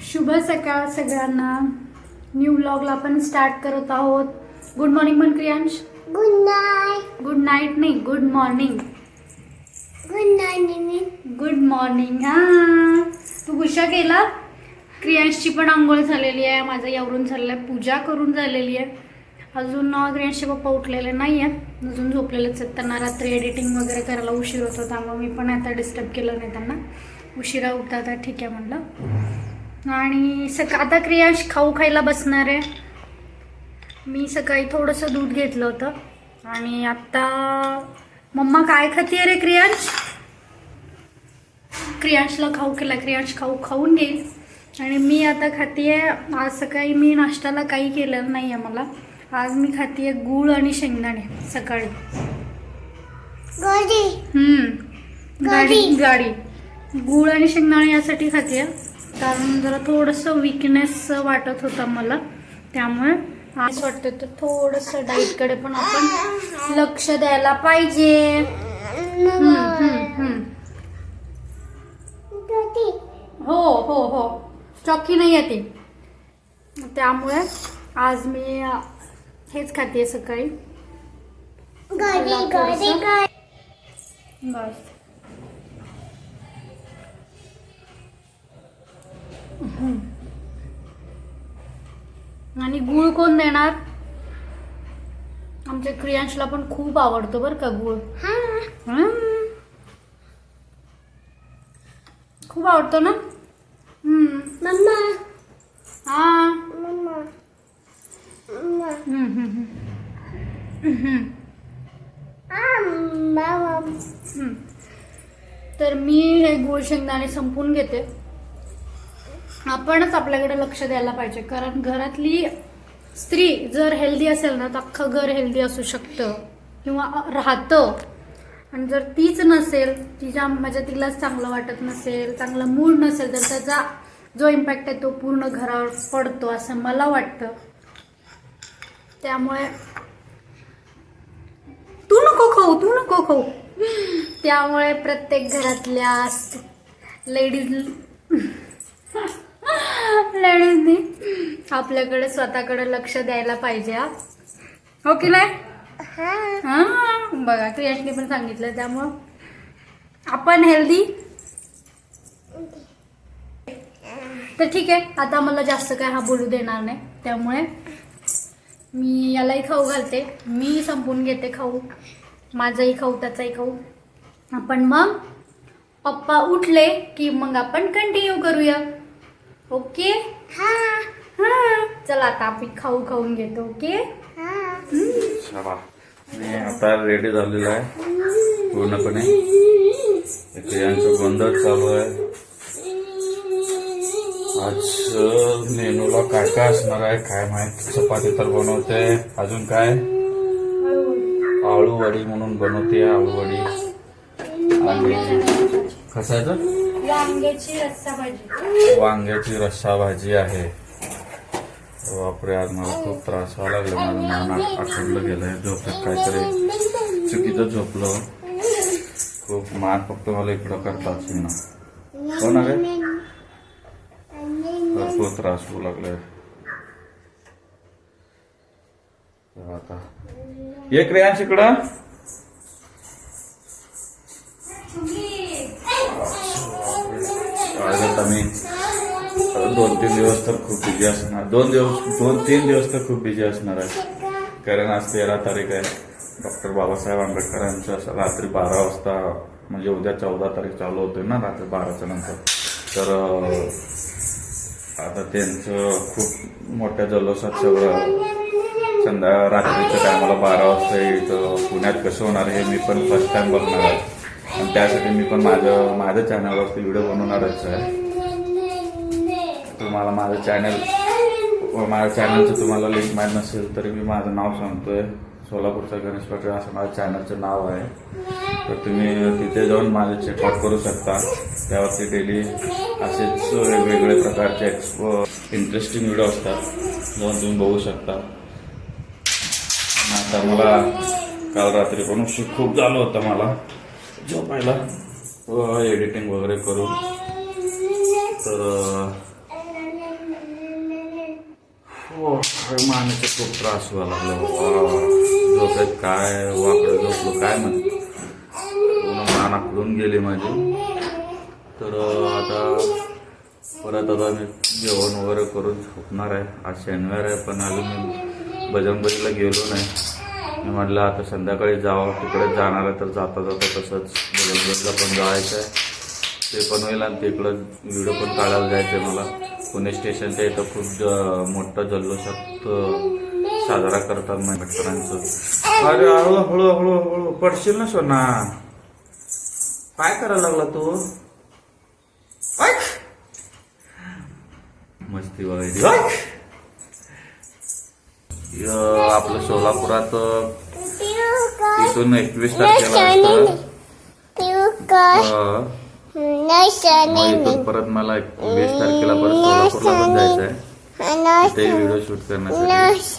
शुभ सकाळ सगळ्यांना. न्यू व्लॉगला आपण स्टार्ट करत आहोत. गुड मॉर्निंग म्हण Kriyansh good night good night नाही good morning good night good morning हा. तू गुशा केला? क्रियांशची पण आंघोळ झालेली आहे. माझं यावरून झालेलं आहे. पूजा करून झालेली आहे. अजून क्रियांशचे पप्पा उठलेले नाही आहेत अजून झोपलेलेच आहेत. त्यांना रात्री एडिटिंग वगैरे करायला उशीर होतो. त्यामुळे मी पण आता डिस्टर्ब केलं नाही त्यांना. उशिरा उठतात. आहे, ठीक आहे म्हणलं. आणि सका आता क्रियांश खाऊ खायला बसणार आहे. मी सकाळी थोडंसं दूध घेतलं होतं. आणि आत्ता मम्मा काय खाते रे क्रियांश? क्रियांशला खाऊ केला. क्रियांश खाऊ खाऊन घेईल. आणि मी आता खाते आज सकाळी मी नाश्त्याला काही केलेलं नाही आहे मला. आज मी खाते गूळ आणि शेंगदाणे सकाळी. गोडी हम्म. गाडी गूळ. आणि शेंगदाणे यासाठी खाते कारण जरा थोडंसं विकनेस वाटत होता मला. त्यामुळे आज वाटतं तर थोडंसं डाईटकडे पण आपण लक्ष द्यायला पाहिजे. हो हो हो. चॉकी नाही येते त्यामुळे आज मी हेच खाते सकाळी. बस. आणि गुळ कोण देणार? आमच्या क्रियांशला पण खूप आवडतो बरं का गुळ. हा. हम्म. खूप आवडतो ना. मम्मा. हा. तर मी हे गुळ शेंगदाणे संपून घेते. आपणच आपल्याकडे लक्ष द्यायला पाहिजे. कारण घरातली स्त्री जर हेल्दी असेल ना तर अख्खं घर हेल्दी असू शकतं किंवा राहतं. आणि जर तीच नसेल तिच्या म्हणजे तिलाच चांगलं वाटत नसेल चांगला मूड नसेल तर त्याचा जो इम्पॅक्ट आहे तो पूर्ण घरावर पडतो असं मला वाटतं. त्यामुळे तू नको खाऊ तू नको खाऊ. त्यामुळे प्रत्येक घरातल्या लेडीज लेडीजनी? आपल्याकडे स्वतःकडे लक्ष द्यायला पाहिजे हा. हो की नाही? हा. हा बघा क्रियाशने पण सांगितलं त्यामुळं. आपण हेल्दी तर ठीक आहे आता मला जास्त काय हा बोलू देणार नाही त्यामुळे मी यालाही खाऊ घालते मी संपून घेते खाऊ माझाही खाऊ त्याचाही खाऊ. आपण मग पप्पा उठले की मग आपण कंटिन्यू करूया. ओके? हा. हा. चला आता आपण खाऊ खाऊन घेतो ओके? हा. चला. मी आता रेडी झालेलो आहे. पूर्णपणे. यांचं गोंधळ चालू आहे. आज मेनूला काय काय असणार आहे काय माहीत? चपाती तर बनवते. अजून काय? आळू वडी म्हणून बनवते आळू वडी आणि कसायचं वांग्याची रस्सा भाजी वांग्याची रस्सा भाजी आहे. बापरे आज मला खूप त्रास व्हायला लागला. माझं मान आठवडलं गेलंय. झोपेत काहीतरी चुकीचं झोपलं. खूप मान फक्त मला इकडं करता असेल ना हो ना रे? भरपूर त्रास होऊ लागलाय. तर आता एक रेयांश इकडं. तीन दिवस तर खूप बिझी असणार. दोन दिवस दोन तीन दिवस तर खूप बिझी असणार आहे. कारण आज तेरा तारीख आहे. डॉक्टर बाबासाहेब आंबेडकरांचं असं रात्री बारा वाजता म्हणजे उद्या चौदा तारीख चालू होते ना रात्री बाराच्या नंतर. तर आता त्यांचं खूप मोठ्या जल्लोषात सगळं संध्या रात्रीच्या टायमाला बारा वाजता इथं पुण्यात कसं होणार हे मी पण फर्स्ट टाईम बघणार आहे. आणि त्यासाठी मी पण माझं माझ्या चॅनलवरती व्हिडिओ बनवणारच आहे. तुम्हाला माझं चॅनल माझ्या चॅनलचं तुम्हाला लिंक माहीत नसेल तरी मी माझं नाव सांगतोय. सोलापूरचा गणेश पाटील असं माझ्या चॅनलचं नाव आहे. तर तुम्ही तिथे जाऊन माझं चेकआउट करू शकता. त्यावरती डेली असेच वेगवेगळे प्रकारचे एक्सपो इंटरेस्टिंग व्हिडिओ असतात. जाऊन तुम्ही बघू शकता. आता मला काल रात्री पण उशीर खूप झालं होतं मला. झोपायला. एडिटिंग वगैरे करून. तर खूप त्रास व्हायला लागला. बाबा काय वाकडं झोपलो काय म्हण पूर्ण मान आकडून गेली माझी. तर आता परत आता मी जेवण वगैरे करून झोपणार आहे. आज शनिवार आहे पण अजून मी बजरंगबलीला गेलो नाही. मी म्हटलं आता संध्याकाळी जावं. तिकडे जाणार आहे तर जाता जाता तसंच बजरंगबलीला पण जायचं आहे. ते पण होईल आणि तिकडं व्हिडिओ पण काढायला जायचं आहे मला. पुणे स्टेशनच्या इथं खूप मोठं जल्लोषात साजरा करतात मित्रांचं अरे हळू हळू हळू हळू पडशील ना सोना. काय करायला लागला तू. मस्ती. य- आपलं सोलापुरात इथून एकवीस तारखेला मग इथून परत मला वीस तारखेला परत सोलापूरला पण जायचं आहे ते व्हिडिओ शूट करण्यासाठी.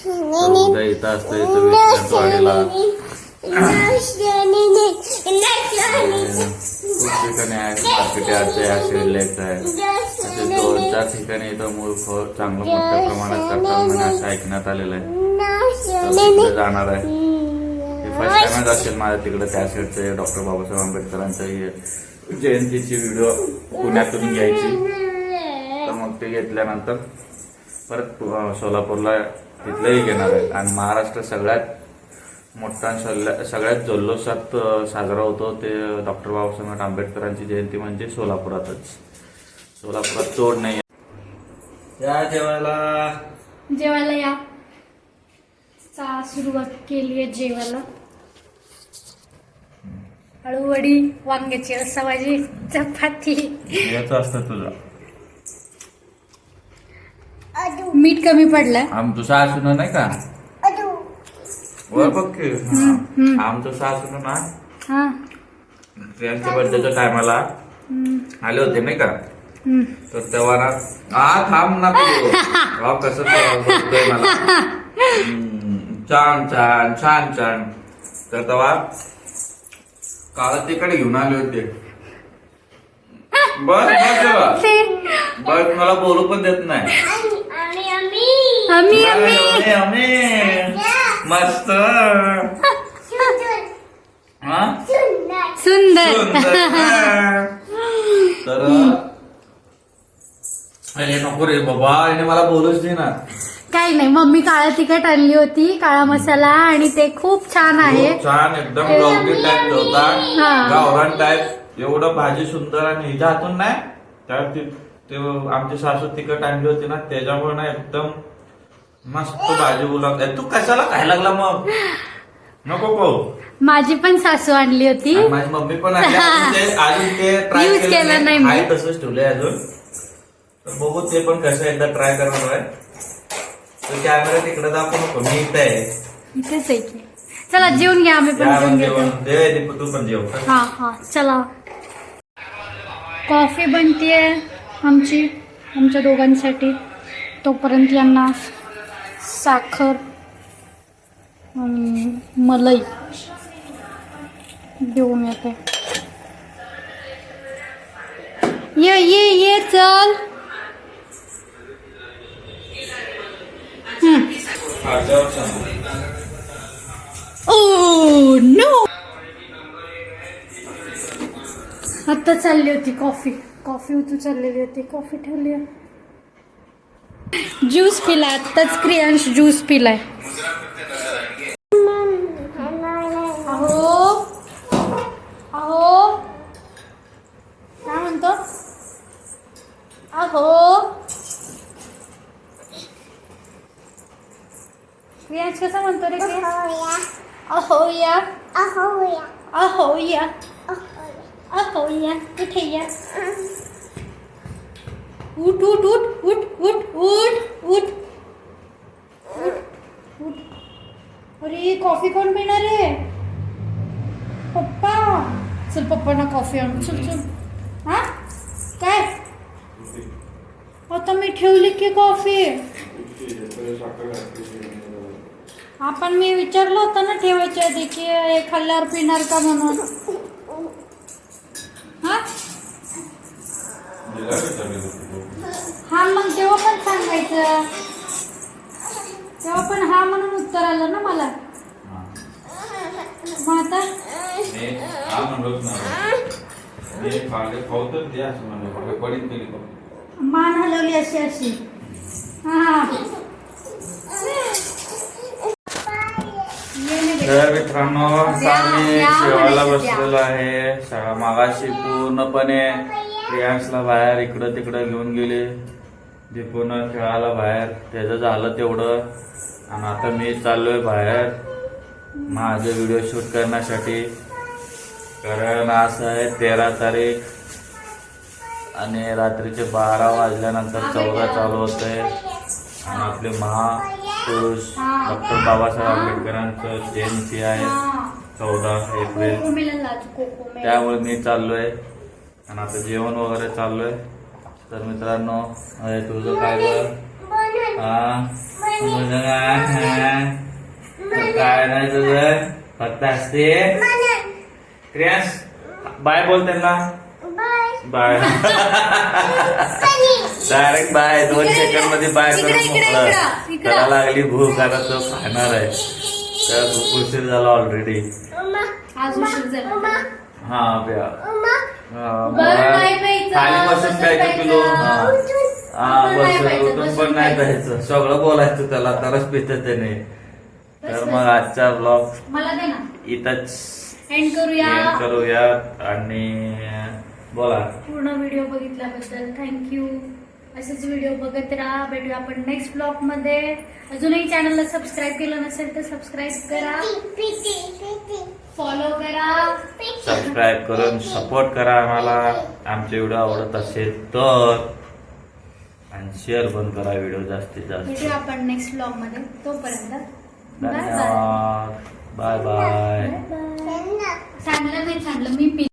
तर उद्या इथं असतं इथं विश्रांतवाडीला खूप ठिकाणी आहे मार्केट यार्डचे आहे शिवलेक आहे. असे दोन चार ठिकाणी इथं मूळ फळ चांगलं मोठ्या प्रमाणात करतात म्हणे असं ऐकण्यात आलेलं आहे. तर तिकडे जाणार आहे. हे फर्स्ट टाइमच असेल माझ्या तिकडे त्या साईडचे डॉक्टर बाबासाहेब आंबेडकरांच्या हे जयंतीची व्हिडिओ पुण्यातून घ्यायची. तर मग ते घेतल्यानंतर परत सोलापूरला तिथलंही घेणार आहे. आणि महाराष्ट्र सगळ्यात मोठा सगळ्या- सगळ्यात जल्लोषात साजरा होतो ते डॉक्टर बाबासाहेब आंबेडकरांची जयंती म्हणजे सोलापुरातच. सोलापुरात तोड नाही या जेवायला. जेवायला या. सुरुवात केली आहे जेवायला. हळूवडी वांग्याची रस्सा भाजी चपाती. याचं असतं तुझं. मीठ कमी पडलंय आमचं सासून नाही का? वर बघ. आमचं सासून ना? हा. त्यांच्या बर्थडेच्या टायमाला आले होते नाही का. तर तेव्हा ना आ थांब ना तू. कसं मला. छान छान छान छान. तर तेव्हा काळ तिकडे घेऊन आले होते. बस बस तेव्हा. बस मला बोलू पण देत नाही. आम्ही. आम्ही अमे, अमे. मस्त. हा? सुंदर. सुंदर. तर अरे नको रे बाबा याने मला बोलूच दे ना काही नाही. मम्मी काळा तिखट आणली होती काळा मसाला आणि ते खूप छान आहे. छान एकदम गावठी टाईप होता. हा. गावरान टाईप एवढं भाजी सुंदर आणि हिच्या हातून नाही. त्या ती- आमची सासू तिखट आणली होती ना त्याच्यामुळे ना एकदम मस्त भाजी बोलत तू कशाला खायला लागला मग? नको को माझी पण सासू आणली होती. माझी मम्मी पण आणली. अजून ते ट्राय केलं नाही. तसंच ठेवलंय अजून. तर बघू ते पण कसं एकदा ट्राय करणार आहे. तर कॅमेरा तिकडे दाखवू नको मी इथं आहे. इथेच आहे की. चला जेवून घ्या आम्ही पण या जेवून मग घेतो. जेवण दे दीपू तू पण जेव. हा हा चला. कॉफी बनतीये आमची आमच्या दोघांसाठी. तोपर्यंत यांना साखर आणि मलाई देऊन येते. ये ये ये चल. ओ नो आता चालली होती कॉफी कॉफी उतू चाललेली होती. कॉफी ठेवली ज्यूस पिला. आत्ताच क्रियांश ज्यूस पिलाय. क्रियांश कसा म्हणतो रे अहो या अहो या अहो या इथे या उठ उठ उठ उठ उठ उठ उठ उठ उठ अरे कॉफ़ी कोण पिणार आहे पप्पा चल पप्पांना कॉफ़ी आणू चल चल हा काय आता मी ठेवली की कॉफ़ी आपण मी विचारलं होतं ना ठेवायच्या आधी की हे खाल्ल्यावर पिणार का म्हणून? हा? हा मग तेव्हा पण सांगायचं. तेव्हा पण हा म्हणून उत्तर आलं ना मला. मग आता? हा. मान हलवली अशी अशी. हा. तर मित्रांनो मी त्या. बसलेलो आहे. मागाशी पूर्णपणे प्रियांशला बाहेर इकडं तिकडं घेऊन गेले. दीपून खेळायला बाहेर. त्याचं झालं तेवढं. आणि आता मी चाललोय बाहेर. माझे व्हिडिओ शूट करण्यासाठी. कारण असं आहे तेरा तारीख. आणि रात्रीचे बारा वाजल्यानंतर चौदा चालू होतंय. आणि आपले महापुरुष डॉक्टर बाबासाहेब आंबेडकरांचं जयंती आहे. चौदा एप्रिल. त्यामुळे मी चाललोय. आणि आता जेवण वगैरे चाललोय. तर मित्रांनो अरे तुझं काय तुझं हा? काय नाही तुझं? फक्त असते क्रियास बाय बोल त्यांना. बाय. Direct bye. दोन सेकंडमध्ये बाय करून इकडे. त्याला लागली भूक आता तो खाणार आहे. तर खूप उशीर झाला ऑलरेडी हा प्या हा, खाली बसून प्यायचं पिलो. हा. हा उठून बसून पण नाही प्यायचं. सगळं बोलायचं त्याला तरच पितं त्याने. तर मग. आजचा ब्लॉग मला दे ना. इथंच एंड करूया. आणि बोला. पूर्ण व्हिडिओ बघितल्याबद्दल थँक्यू असेच व्हिडिओ बघत राहा. भेटूया आपण नेक्स्ट ब्लॉगमध्ये. अजूनही चॅनलला सबस्क्राईब केलं नसेल तर सबस्क्राईब करा. फॉलो करा. सबस्क्राईब करून सपोर्ट करा आम्हाला. आमचे व्हिडिओ आवडत असेल तर. आणि शेअर पण करा व्हिडिओ जास्तीत जास्त. भेटूया आपण नेक्स्ट ब्लॉगमध्ये. तोपर्यंत बाय बाय. धन्यवाद. Bye bye. सांगलं नाही सांगलं मी